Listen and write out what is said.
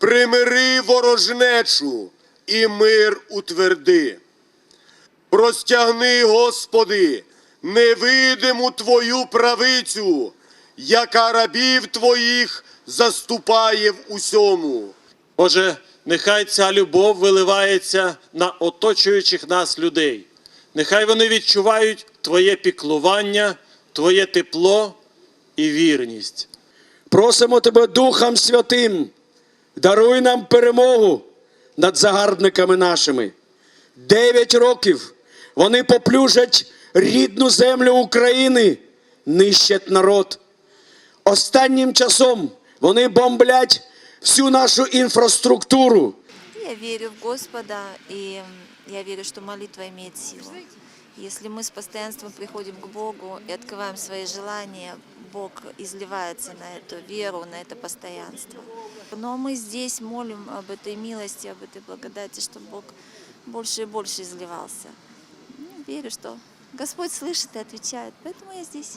примири ворожнечу і мир утверди. Простягни, Господи, невидиму Твою правицю, яка рабів Твоїх заступає в усьому. Боже, нехай ця любов виливається на оточуючих нас людей. Нехай вони відчувають Твоє піклування, Твоє тепло і вірність. Просимо тебе Духом Святим, даруй нам перемогу над загарбниками нашими. Дев'ять років вони поплюжать рідну землю України, нищать народ. Останнім часом вони бомблять всю нашу інфраструктуру. Я верю в Господа, м, я верю, что молитва имеет силу. Если мы с постоянством приходим к Богу и открываем свои желания, Бог изливается на эту веру, на это постоянство. Но мы здесь молим об этой милости, об этой благодати, чтобы Бог больше и больше изливался. Ну, Верю, что Господь слышит и отвечает, поэтому я здесь.